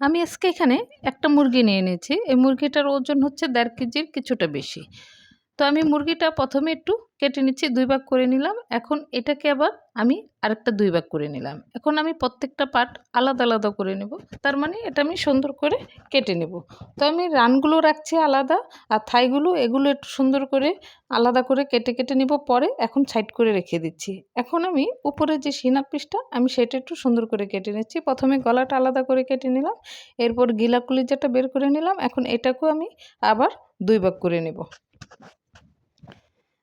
আমি আজকে এখানে একটা মুরগি নিয়ে নিয়েছি এই মুরগিটার ওজন হচ্ছে দেড় কেজির কিছুটা বেশি। তো আমি মুরগিটা প্রথমে একটু কেটে নিচ্ছি, দুই ভাগ করে নিলাম। এখন এটাকে আবার আমি আরেকটা দুই ভাগ করে নিলাম। এখন আমি প্রত্যেকটা পার্ট আলাদা আলাদা করে নেব। তার মানে এটা আমি সুন্দর করে কেটে নেব। তো আমি রানগুলো রাখছি আলাদা আর থাইগুলো এগুলো একটু সুন্দর করে আলাদা করে কেটে কেটে নিব। পরে এখন সাইড করে রেখে দিচ্ছি। এখন আমি উপরে যে সিনা পিসটা, আমি সেটা একটু সুন্দর করে কেটে নিচ্ছি। প্রথমে গলাটা আলাদা করে কেটে নিলাম। এরপর গিলা যেটা বের করে নিলাম। এখন এটাকেও আমি আবার দুই ভাগ করে নেব।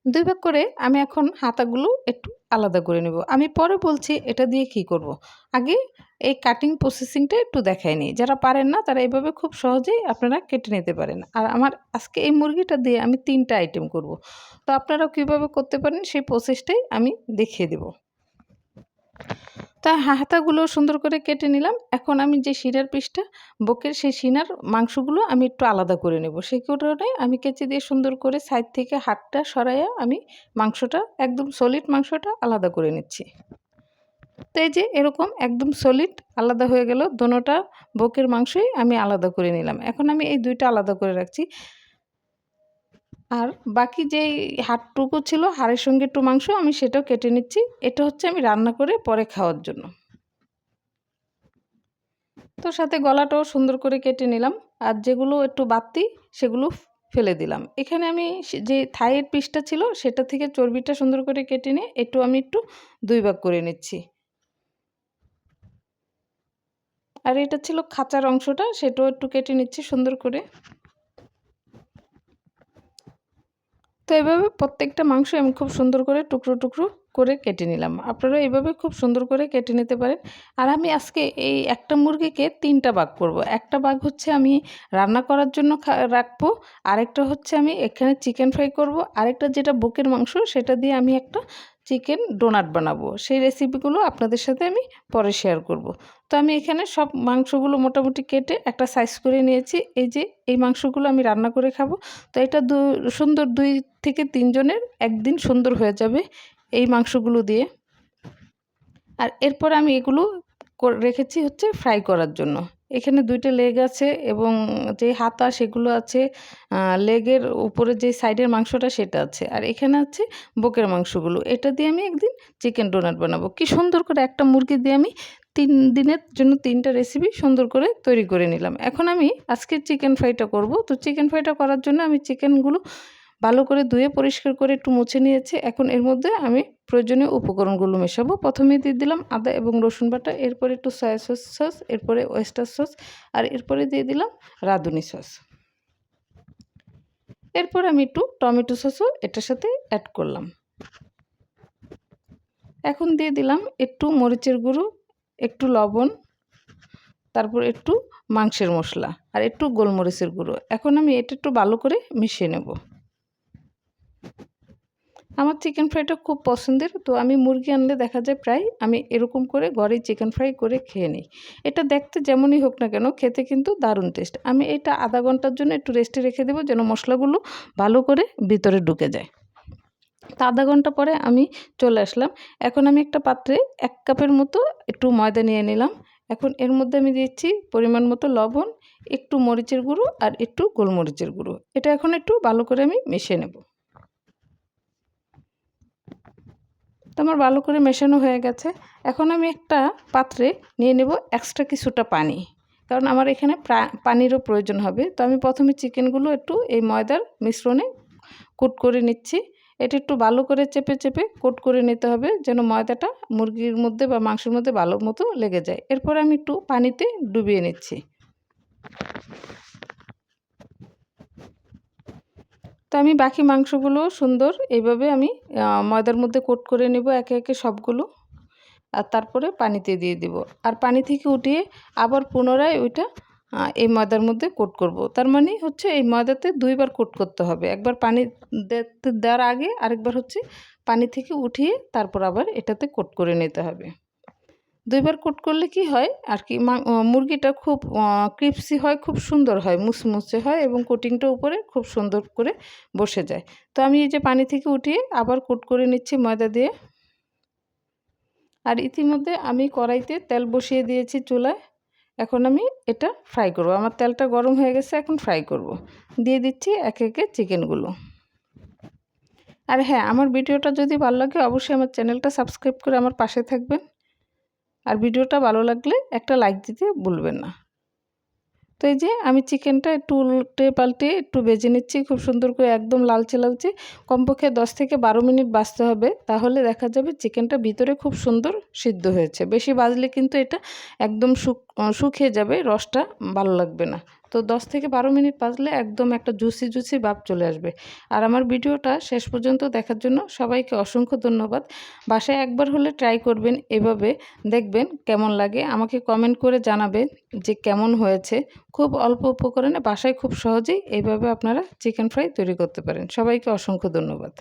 দুই ভাগ করে আমি এখন হাতাগুলো একটু আলাদা করে নেব আমি পরে বলছি এটা দিয়ে কি করব। আগে এই কাটিং প্রসেসিংটা একটু দেখাই নিই যারা পারেন না, তারা এভাবে খুব সহজেই আপনারা কেটে নিতে পারেন আর আমার আজকে এই মুরগিটা দিয়ে আমি তিনটা আইটেম করব। তো আপনারা কীভাবে করতে পারেন, সেই প্রসেসটাই আমি দেখিয়ে দেবো তা হাতাগুলো সুন্দর করে কেটে নিলাম। এখন আমি যে শিরার পিসটা, বকের সেই শিনার মাংসগুলো আমি একটু আলাদা করে নেব। সেই কারণে আমি কেচে দিয়ে সুন্দর করে সাইড থেকে হাতটা সরাইয়া আমি মাংসটা, একদম সলিড মাংসটা আলাদা করে নিচ্ছি। তো এই যে এরকম একদম সলিড আলাদা হয়ে গেল। দোনোটা বকের মাংসই আমি আলাদা করে নিলাম। এখন আমি এই দুইটা আলাদা করে রাখছি। আর বাকি যেই হাড়টুকু ছিল, হাড়ের সঙ্গে একটু মাংস, আমি সেটাও কেটে নিচ্ছি। এটা হচ্ছে আমি রান্না করে পরে খাওয়ার জন্য। তো সাথে গলাটাও সুন্দর করে কেটে নিলাম। আর যেগুলো একটু বাড়তি, সেগুলো ফেলে দিলাম। এখানে আমি যে থাইয়ের পিসটা ছিল, সেটা থেকে চর্বিটা সুন্দর করে কেটে নিয়ে একটু আমি একটু দুই ভাগ করে নিচ্ছি। আর এটা ছিল খাঁচার অংশটা, সেটাও একটু কেটে নিচ্ছি সুন্দর করে। তো এভাবে প্রত্যেকটা মাংস আমি খুব সুন্দর করে টুকরো টুকরো করে কেটে নিলাম। আপনারা এইভাবে খুব সুন্দর করে কেটে নিতে পারেন। আর আমি আজকে এই একটা মুরগিকে তিনটা ভাগ করব। একটা ভাগ হচ্ছে আমি রান্না করার জন্য রাখব। আরেকটা হচ্ছে আমি এখানে চিকেন ফ্রাই করব। আরেকটা যেটা বুকের মাংস সেটা দিয়ে আমি একটা চিকেন ডোনাট বানাবো। সেই রেসিপিগুলো আপনাদের সাথে আমি পরে শেয়ার করব। তো আমি এখানে সব মাংসগুলো মোটামুটি কেটে একটা সাইজ করে নিয়েছি। এই যে, এই মাংসগুলো আমি রান্না করে খাব। তো এটা দু, সুন্দর দুই থেকে তিনজনের একদিন সুন্দর হয়ে যাবে এই মাংসগুলো দিয়ে। আর এরপর আমি এগুলো রেখেছি হচ্ছে ফ্রাই করার জন্য। এখানে দুইটা লেগ আছে এবং যে হাতা সেগুলো আছে লেগের উপরে যে সাইডের মাংসটা সেটা আছে। আর এখানে আছে বকের মাংসগুলো। এটা দিয়ে আমি একদিন চিকেন ডোনাট বানাবো। কি সুন্দর করে একটা মুরগি দিয়ে আমি তিন দিনের জন্য তিনটা রেসিপি সুন্দর করে তৈরি করে নিলাম। এখন আমি আজকে চিকেন ফ্রাইটা করব। তো চিকেন ফ্রাইটা করার জন্য আমি চিকেনগুলো ভালো করে ধুয়ে পরিষ্কার করে একটু মুছে নিয়েছি। এখন এর মধ্যে আমি প্রয়োজনীয় উপকরণগুলো মেশাবো। প্রথমে দিয়ে দিলাম আদা এবং রসুন বাটা, এরপরে একটু সয়া সস সস এরপরে ওয়েস্টার সস আর এরপরে দিয়ে দিলাম রাঁধুনি সস এরপর আমি একটু টমেটো সসও এটার সাথে অ্যাড করলাম। এখন দিয়ে দিলাম একটু মরিচের গুঁড়ো, একটু লবণ, তারপর একটু মাংসের মশলা, আর একটু গোলমরিচের গুঁড়ো। এখন আমি এটা একটু ভালো করে মিশিয়ে নেব। আমার চিকেন ফ্রাইটা খুব পছন্দের, তো আমি মুরগি আনলে দেখা যায় প্রায় আমি এরকম করে ঘরেই চিকেন ফ্রাই করে খেয়ে নিই। এটা দেখতে যেমনই হোক না কেন, খেতে কিন্তু দারুণ টেস্ট আমি এটা আধা ঘণ্টার জন্য একটু রেস্টে রেখে দেবো যেন মশলাগুলো ভালো করে ভিতরে ঢুকে যায়। তা আধা ঘণ্টা পরে আমি চলে আসলাম। এখন আমি একটা পাত্রে এক কাপের মতো একটু ময়দা নিয়ে নিলাম। এখন এর মধ্যে আমি দিচ্ছি পরিমাণ মতো লবণ, একটু মরিচের গুঁড়ো আর একটু গোলমরিচের গুঁড়ো। এটা এখন একটু ভালো করে আমি মিশিয়ে নেব। তো আমার ভালো করে মেশানো হয়ে গেছে। এখন আমি একটা পাত্রে নিয়ে নেব এক্সট্রা কিছুটা পানি। কারণ আমার এখানে পানিরও প্রয়োজন হবে। তো আমি প্রথমে চিকেনগুলো একটু এই ময়দার মিশ্রণে কুট করে নিচ্ছি। এটা একটু ভালো করে চেপে চেপে কোট করে নিতে হবে যেন ময়দাটা মুরগির মধ্যে বা মাংসের মধ্যে ভালো মতো লেগে যায়। এরপর আমি একটু পানিতে ডুবিয়ে নিচ্ছি। তো আমি বাকি মাংসগুলো সুন্দর এইভাবে আমি ময়দার মধ্যে কোট করে নেব একে একে সবগুলো। আর তারপরে পানিতে দিয়ে দিব। আর পানি থেকে উঠিয়ে আবার পুনরায় ওইটা এই ময়দার মধ্যে কোট করব। তার মানে হচ্ছে এই ময়দাতে দুইবার কোট করতে হবে। একবার পানি দেওয়ার আগে আরেকবার হচ্ছে পানি থেকে উঠিয়ে তারপর আবার এটাতে কোট করে নিতে হবে। দুইবার কুট করলে কি হয়? আর কি মুরগিটা খুব ক্রিপসি হয়, খুব সুন্দর হয় মুসমুসে হয় এবং কোটিংটা উপরে খুব সুন্দর করে বসে যায়। তো আমি এই যে পানি থেকে উঠিয়ে আবার কুট করে নিচ্ছি ময়দা দিয়ে। আর ইতিমধ্যে আমি কড়াইতে তেল বসিয়ে দিয়েছি চুলায়। এখন আমি এটা ফ্রাই করব। আমার তেলটা গরম হয়ে গেছে, এখন ফ্রাই করব। দিয়ে দিচ্ছি একে একে চিকেনগুলো। আর হ্যাঁ আমার ভিডিওটা যদি ভালো লাগে অবশ্যই আমার চ্যানেলটা সাবস্ক্রাইব করে আমার পাশে থাকবেন। আর ভিডিওটা ভালো লাগলে একটা লাইক দিতে ভুলবেন না। তো এই যে আমি চিকেনটা একটু উল্টে পাল্টে একটু বেজে নিচ্ছি, খুব সুন্দর করে একদম লালচে লালচে। কমপক্ষে দশ থেকে বারো মিনিট বাঁচতে হবে, তাহলে দেখা যাবে চিকেনটা ভিতরে খুব সুন্দর সিদ্ধ হয়েছে। বেশি বাজলে কিন্তু এটা একদম শুক শুকিয়ে যাবে, রসটা ভালো লাগবে না। তো দশ থেকে বারো মিনিট বাজলে একদম একটা জুসি জুসি ভাব চলে আসবে। আর আমার ভিডিওটা শেষ পর্যন্ত দেখার জন্য সবাইকে অসংখ্য ধন্যবাদ। বাসায় একবার হলে ট্রাই করবেন এভাবে। দেখবেন কেমন লাগে। আমাকে কমেন্ট করে জানাবেন যে কেমন হয়েছে। খুব অল্প উপকরণে বাসায় খুব সহজেই এইভাবে আপনারা চিকেন ফ্রাই তৈরি করতে পারেন। সবাইকে অসংখ্য ধন্যবাদ।